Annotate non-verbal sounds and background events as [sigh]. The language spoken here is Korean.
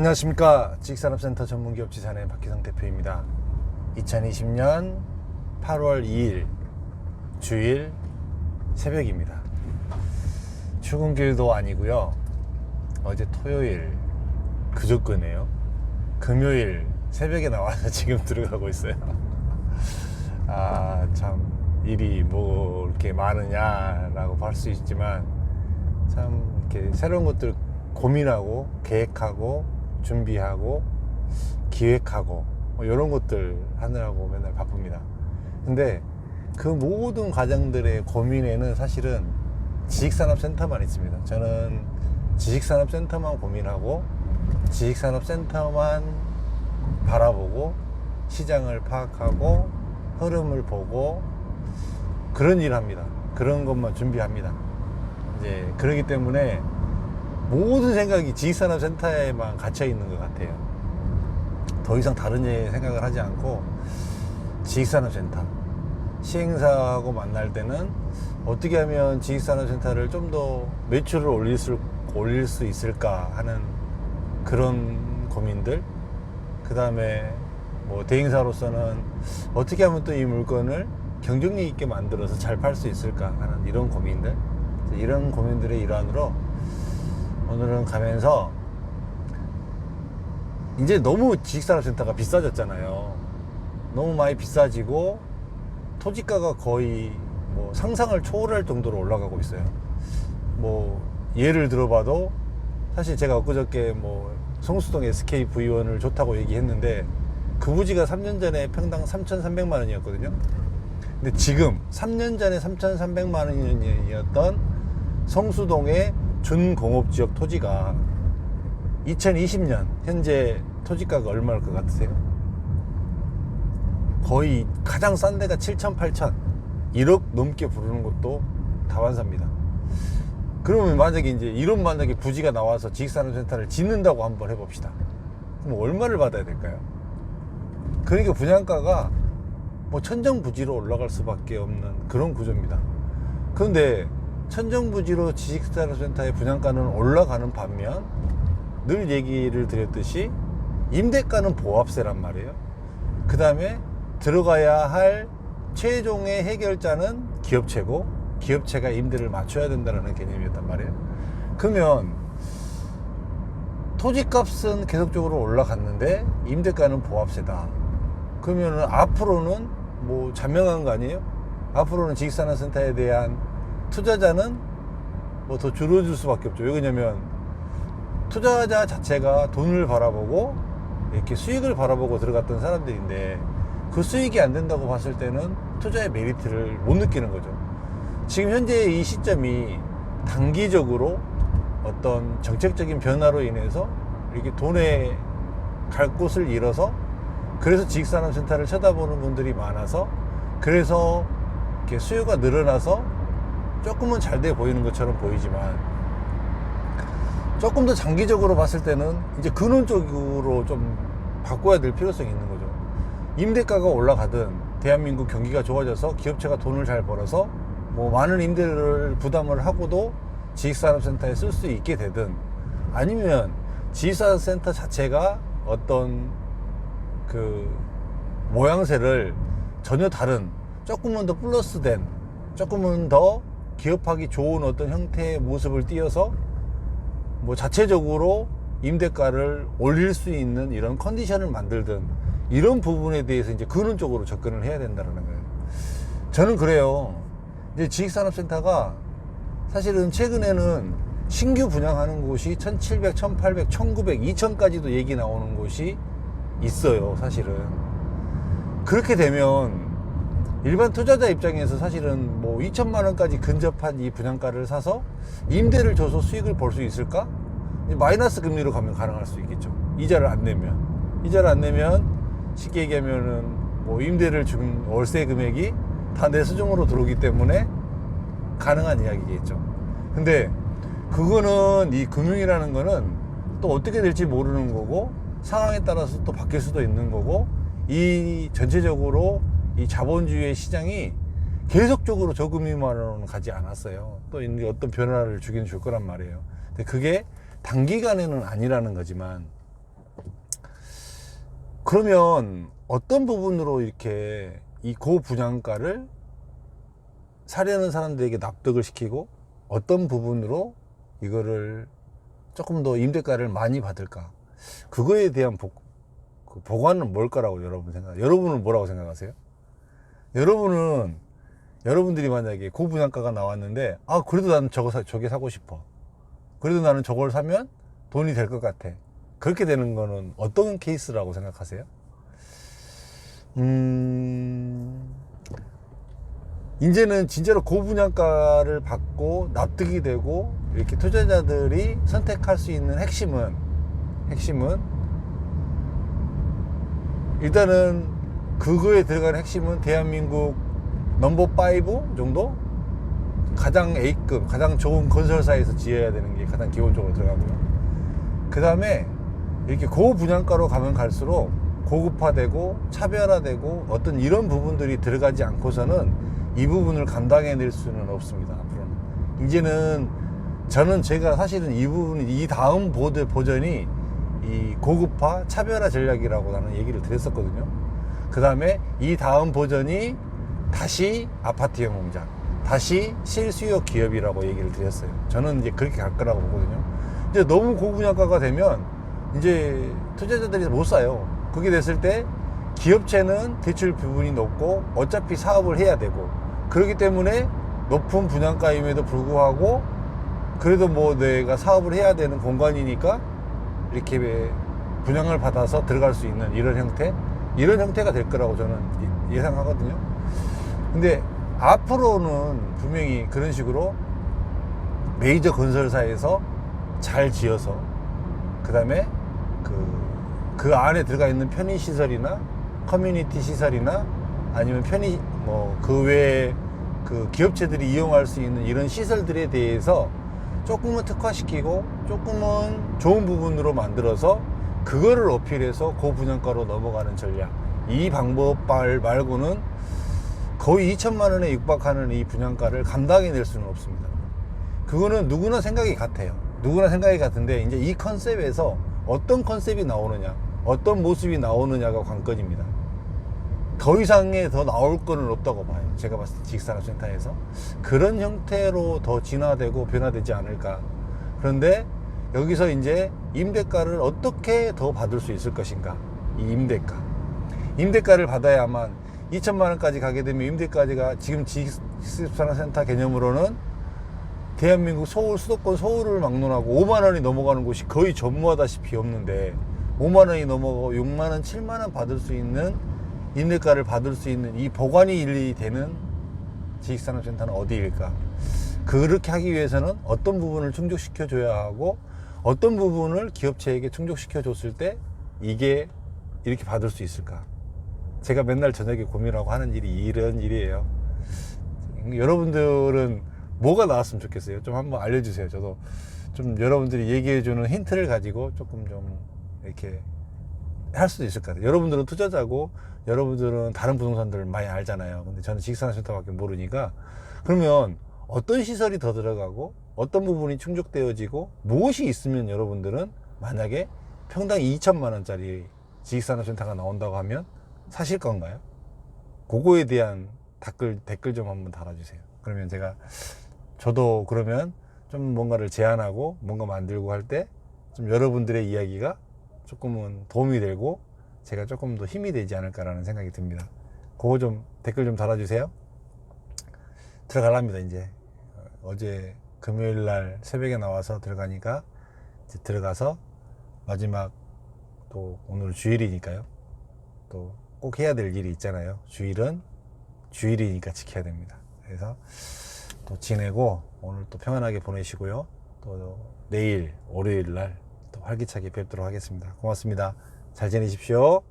안녕하십니까. 지식산업센터 전문기업 지산의 박희성 대표입니다. 2020년 8월 2일 주일 새벽입니다. 출근길도 아니고요. 어제 토요일 그저께네요. 금요일 새벽에 나와서 [laughs] 지금 들어가고 있어요. 아 참 일이 뭐 이렇게 많으냐라고 할 수 있지만 참 이렇게 새로운 것들 고민하고 계획하고 준비하고 기획하고 뭐 이런 것들 하느라고 맨날 바쁩니다. 근데 그 모든 과정들의 고민에는 사실은 지식산업센터만 있습니다. 저는 지식산업센터만 고민하고 지식산업센터만 바라보고 시장을 파악하고 흐름을 보고 그런 일 합니다. 그런 것만 준비합니다. 이제 그러기 때문에 모든 생각이 지식산업센터에만 갇혀 있는 것 같아요. 더 이상 다른 예 생각을 하지 않고 지식산업센터 시행사하고 만날 때는 어떻게 하면 지식산업센터를 좀 더 매출을 올릴 수, 올릴 수 있을까 하는 그런 고민들 그 다음에 뭐 대행사로서는 어떻게 하면 또 이 물건을 경쟁력 있게 만들어서 잘 팔 수 있을까 하는 이런 고민들 이런 고민들의 일환으로 오늘은 가면서 이제 너무 지식산업센터가 비싸졌잖아요. 너무 많이 비싸지고 토지가가 거의 뭐 상상을 초월할 정도로 올라가고 있어요. 뭐 예를 들어봐도 사실 제가 엊그저께 뭐 성수동 SK V1을 좋다고 얘기했는데 그 부지가 3년 전에 평당 3,300만 원이었거든요. 근데 지금 3년 전에 3,300만 원이었던 성수동의 준공업지역 토지가 2020년 현재 토지가가 얼마일 것 같으세요? 거의 가장 싼 데가 7천, 8천 1억 넘게 부르는 것도 다반사입니다. 그러면 만약에 이제 이런 만약에 부지가 나와서 지식산업센터를 짓는다고 한번 해봅시다. 그럼 얼마를 받아야 될까요? 그러니까 분양가가 뭐 천정 부지로 올라갈 수밖에 없는 그런 구조입니다. 그런데 천정부지로 지식산업센터의 분양가는 올라가는 반면 늘 얘기를 드렸듯이 임대가는 보합세란 말이에요. 그 다음에 들어가야 할 최종의 해결자는 기업체고 기업체가 임대를 맞춰야 된다는 개념이었단 말이에요. 그러면 토지값은 계속적으로 올라갔는데 임대가는 보합세다. 그러면은 앞으로는 뭐 자명한 거 아니에요? 앞으로는 지식산업센터에 대한 투자자는 뭐 더 줄어들 수밖에 없죠. 왜 그러냐면 투자자 자체가 돈을 바라보고 이렇게 수익을 바라보고 들어갔던 사람들인데 그 수익이 안 된다고 봤을 때는 투자의 메리트를 못 느끼는 거죠. 지금 현재 이 시점이 단기적으로 어떤 정책적인 변화로 인해서 이렇게 돈에 갈 곳을 잃어서 그래서 지식산업센터를 쳐다보는 분들이 많아서 그래서 이렇게 수요가 늘어나서 조금은 잘 돼 보이는 것처럼 보이지만 조금 더 장기적으로 봤을 때는 이제 근원적으로 좀 바꿔야 될 필요성이 있는 거죠. 임대가가 올라가든 대한민국 경기가 좋아져서 기업체가 돈을 잘 벌어서 뭐 많은 임대를 부담을 하고도 지식산업센터에 쓸 수 있게 되든 아니면 지식산업센터 자체가 어떤 그 모양새를 전혀 다른 조금은 더 플러스된 조금은 더 기업하기 좋은 어떤 형태의 모습을 띄어서 뭐 자체적으로 임대가를 올릴 수 있는 이런 컨디션을 만들든 이런 부분에 대해서 이제 근원적으로 접근을 해야 된다는 거예요. 저는 그래요. 이제 지식산업센터가 사실은 최근에는 신규 분양하는 곳이 1700, 1800, 1900, 2000까지도 얘기 나오는 곳이 있어요, 사실은. 그렇게 되면 일반 투자자 입장에서 사실은 뭐 2천만 원까지 근접한 이 분양가를 사서 임대를 줘서 수익을 벌 수 있을까? 마이너스 금리로 가면 가능할 수 있겠죠. 이자를 안 내면. 이자를 안 내면 쉽게 얘기하면은 뭐 임대를 준 월세 금액이 다 내 수중으로 들어오기 때문에 가능한 이야기겠죠. 근데 그거는 이 금융이라는 거는 또 어떻게 될지 모르는 거고 상황에 따라서 또 바뀔 수도 있는 거고 이 전체적으로 이 자본주의의 시장이 계속적으로 저금리만으로는 가지 않았어요. 또 어떤 변화를 주긴 줄 거란 말이에요. 근데 그게 단기간에는 아니라는 거지만 그러면 어떤 부분으로 이렇게 이 고분양가를 사려는 사람들에게 납득을 시키고 어떤 부분으로 이거를 조금 더 임대가를 많이 받을까? 그거에 대한 보, 그 보관은 뭘 거라고 여러분 생각? 여러분은 뭐라고 생각하세요? 여러분은 여러분들이 만약에 고분양가가 나왔는데 아 그래도 나는 저거 사, 저게 사고 싶어. 그래도 나는 저걸 사면 돈이 될 것 같아. 그렇게 되는 거는 어떤 케이스라고 생각하세요? 음, 이제는 진짜로 고분양가를 받고 납득이 되고 이렇게 투자자들이 선택할 수 있는 핵심은 핵심은 일단은 그거에 들어가는 핵심은 대한민국 넘버 5 정도 가장 A급 가장 좋은 건설사에서 지어야 되는 게 가장 기본적으로 들어가고요. 그 다음에 이렇게 고분양가로 가면 갈수록 고급화되고 차별화되고 어떤 이런 부분들이 들어가지 않고서는 이 부분을 감당해낼 수는 없습니다. 앞으로는 이제는 저는 제가 사실은 이 부분 이 다음 보드 버전이 이 고급화 차별화 전략이라고 나는 얘기를 드렸었거든요. 그 다음에 이 다음 버전이 다시 아파트형 공장, 다시 실수요 기업이라고 얘기를 드렸어요. 저는 이제 그렇게 갈 거라고 보거든요. 이제 너무 고분양가가 되면 이제 투자자들이 못 사요. 그게 됐을 때 기업체는 대출 부분이 높고 어차피 사업을 해야 되고 그렇기 때문에 높은 분양가임에도 불구하고 그래도 뭐 내가 사업을 해야 되는 공간이니까 이렇게 분양을 받아서 들어갈 수 있는 이런 형태 이런 형태가 될 거라고 저는 예- 예상하거든요. 근데 앞으로는 분명히 그런 식으로 메이저 건설사에서 잘 지어서 그 다음에 그, 그 안에 들어가 있는 편의 시설이나 커뮤니티 시설이나 아니면 편의 뭐 그 외에 그 기업체들이 이용할 수 있는 이런 시설들에 대해서 조금은 특화시키고 조금은 좋은 부분으로 만들어서 그거를 어필해서 고분양가로 넘어가는 전략 이 방법 말- 말고는 거의 2천만 원에 육박하는 이 분양가를 감당해 낼 수는 없습니다. 그거는 누구나 생각이 같아요. 누구나 생각이 같은데 이제 이 컨셉에서 어떤 컨셉이 나오느냐, 어떤 모습이 나오느냐가 관건입니다. 더 이상의 더 나올 거는 없다고 봐요. 제가 봤을 때 직산업센터에서 그런 형태로 더 진화되고 변화되지 않을까. 그런데 여기서 이제 임대가를 어떻게 더 받을 수 있을 것인가? 이 임대가. 임대가를 받아야만 2천만 원까지 가게 되면 임대가가 지금 직산업센터 개념으로는 대한민국 서울 수도권 서울을 막론하고 5만 원이 넘어가는 곳이 거의 전무하다시피 없는데 5만 원이 넘어가고 6만 원, 7만 원 받을 수 있는 임대가를 받을 수 있는 이 보관이 일이 되는 지식산업센터는 어디일까? 그렇게 하기 위해서는 어떤 부분을 충족시켜 줘야 하고 어떤 부분을 기업체에게 충족시켜 줬을 때 이게 이렇게 받을 수 있을까? 제가 맨날 저녁에 고민하고 하는 일이 이런 일이에요. 여러분들은 뭐가 나왔으면 좋겠어요? 좀 한번 알려주세요. 저도 좀 여러분들이 얘기해주는 힌트를 가지고 조금 좀 이렇게 할 수도 있을 것 같아요. 여러분들은 투자자고 여러분들은 다른 부동산들을 많이 알잖아요. 근데 저는 직산센터밖에 모르니까 그러면 어떤 시설이 더 들어가고 어떤 부분이 충족되어지고 무엇이 있으면 여러분들은 만약에 평당 2천만 원짜리 지식산업센터가 나온다고 하면 사실 건가요? 그거에 대한 댓글 댓글 좀 한번 달아주세요. 그러면 제가 저도 그러면 좀 뭔가를 제안하고 뭔가 만들고 할 때 좀 여러분들의 이야기가 조금은 도움이 되고 제가 조금 더 힘이 되지 않을까라는 생각이 듭니다. 그거 좀 댓글 좀 달아주세요. 들어갈랍니다 이제 어제 금요일 날 새벽에 나와서 들어가니까 이제 들어가서 마지막 또 오늘 주일이니까요. 또 꼭 해야 될 일이 있잖아요. 주일은 주일이니까 지켜야 됩니다. 그래서 또 지내고 오늘 또 평안하게 보내시고요. 또 내일 월요일 날 또 활기차게 뵙도록 하겠습니다. 고맙습니다. 잘 지내십시오.